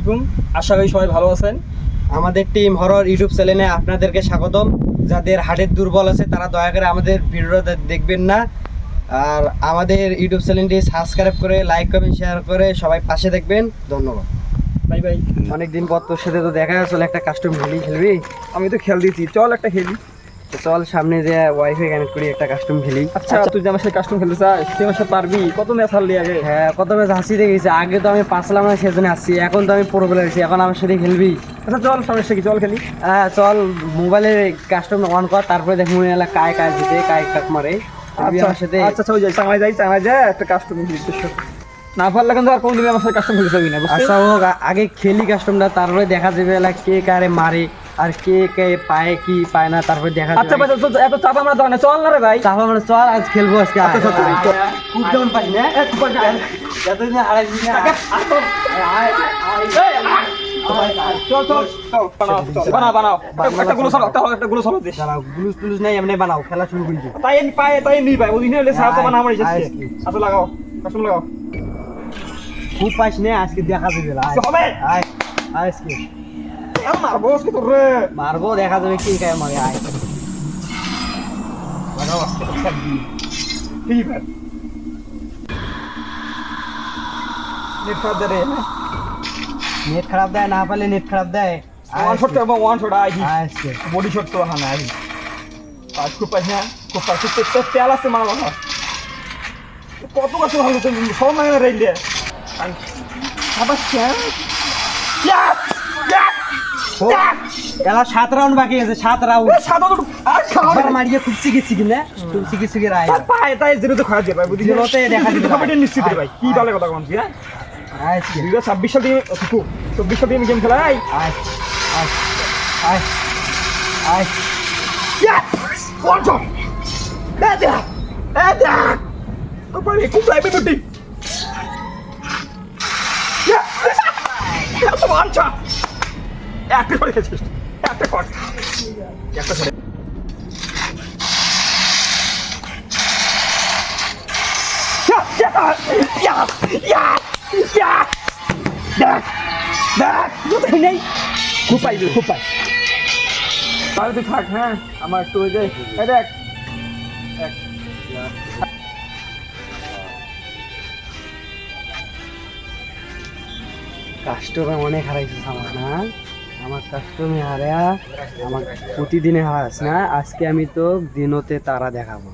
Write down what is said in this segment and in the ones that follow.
আলাইকুম। আশা করি সবাই ভালো আছেন। আমাদের টিম হরর ইউটিউব চ্যানেলে আপনাদেরকে স্বাগতম। যাদের হার্টের দুর্বল আছে তারা দয়া করে আমাদের ভিডিওটা দেখবেন না। আর আমাদের ইউটিউব চ্যানেলটি সাবস্ক্রাইব করে লাইক কমেন্ট শেয়ার করে সবাই পাশে দেখবেন। ধন্যবাদ। Bye bye. অনেকদিন পর তোর সাথে তো দেখা আসলে একটা কাস্টম খেলি খেলবি? আমি তো খেল দিচ্ছি চল একটা খেলি। চল সামনে যে ওয়াইফাই কানেক্ট করি একটা কাস্টম খেলি। আচ্ছা তুই যে আমার সাথে কাস্টম খেলতে চাস তুই আমার সাথে পারবি? কত ম্যাচ হারলি আগে? হ্যাঁ কত ম্যাচ হাসি দেখেছি। আগে তো আমি পাঁচলাম না সেজন্য আসছি এখন তো আমি প্রো এখন আমার সাথে খেলবি। আচ্ছা চল সমস্যা কি? চল খেলি। হ্যাঁ চল মোবাইলে কাস্টম অন কর তারপরে দেখ মনে হলো কায় কায় জিতে কায় কাক মারে। আচ্ছা আমার সাথে আচ্ছা আচ্ছা ওই যাই চাঙায় যাই চাঙায় একটা কাস্টম খেলি না পারলে কিন্তু আর কোনদিন আমার সাথে কাস্টম খেলতে পারবি না আচ্ছা হোক আগে খেলি কাস্টমটা তারপরে দেখা যাবে কে কারে মারে। আর কে কে পায় কি পায় না তারপরে দেখা আচ্ছা ভাই এত চাপ আমরা দাও না চল না রে ভাই। তারপর আমরা চল আজ খেলব আজকে। খুব যেমন পাই না এ, তুই বল, যা। যতদিন হারাইছি না। আগে, আয় তো। আয়, আয়, এই, আয়। চল চল চল বানাও বানাও বানাও। বানাও খেলা শুরু করি। তাই পায়ে তাই নি আমার। আচ্ছা লাগাও লাগাও। খুব পাইস না আজকে দেখা যাবে। আচ্ছা, আজকে। মারবো আজকে তোর রে মারবো দেখা যাবে কে কায় মারে আয়। লাগাও আজকে তো খেলবি ঠিক আছে নেট খারাপ দে রে নেট খারাপ দেয় না পারলে নেট খারাপ দেয়। One shot. এবং ওয়ান শট আই আজকে বডি শট তো হ্যাঁ আই আজ খুব পাইছ না খুব পাইছ তো তো তেল আছে মারা কথা। কত কত ভালো তো সব মানে রেল দিয়ে আবার খেলা সাত রাউন্ড বাকি আছে সাত রাউন্ড সাদা তো আর খাওয়া মারিয়ে খুব শিখেছি কিনা খুব শিখে শিখে রায় পায়ে তাই জিরো তো খাওয়া দিয়ে ভাই বুঝলি জিরোতে দেখা ভাই। কমিটি নিশ্চিত ভাই কি বলে কথা কোন হ্যাঁ হাজার ছাব্বিশ সাল দিয়ে চব্বিশ সাল দিয়ে game! Apa ni? Kung play berhenti. একটা করে খেয়েছিস? একটা কর। একটা করে। তুই থাক হ্যাঁ আমার একটু ওই দেখ। কাস্টমার অনেক হারাইছিস আমার না আমার কাস্টমে হারা আমার প্রতিদিনে হারাস না আজকে আমি তো দিনতে তারা দেখাবো।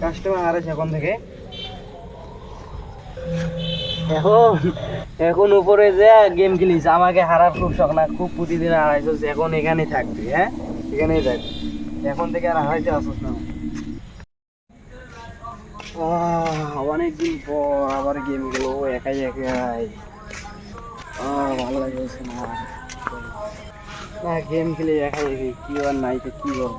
কাস্টমার এখন থেকে এখন এখন উপরে যে গেম খেলিস আমাকে হারার খুব শখ না, খুব প্রতিদিন হারাইছিস এখন এখানেই থাকবি হ্যাঁ? এখানেই থাকবি। এখন থেকে আর হারাইতে আসিস না। অনেকদিন পর আবার গেম গেল একাই একাই। ভালো লাগছে না। না গেম খেলে, একাই একাই, কি আর নাই তো কি করব?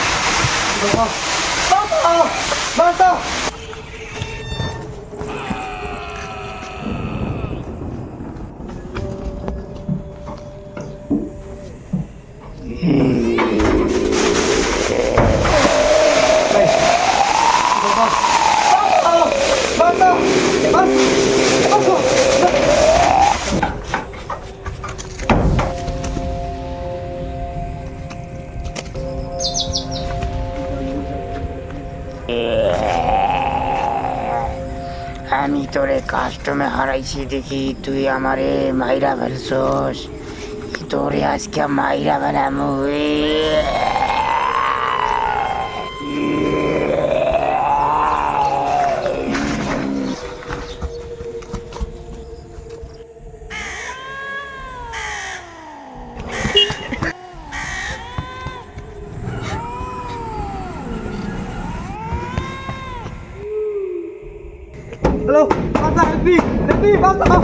না আমি তোরে কাস্টমে হারাইছি দেখি তুই আমারে মাইরা ফেলছস। তোরে আজকে মাইরা ফেলাম 放下地，地，放下！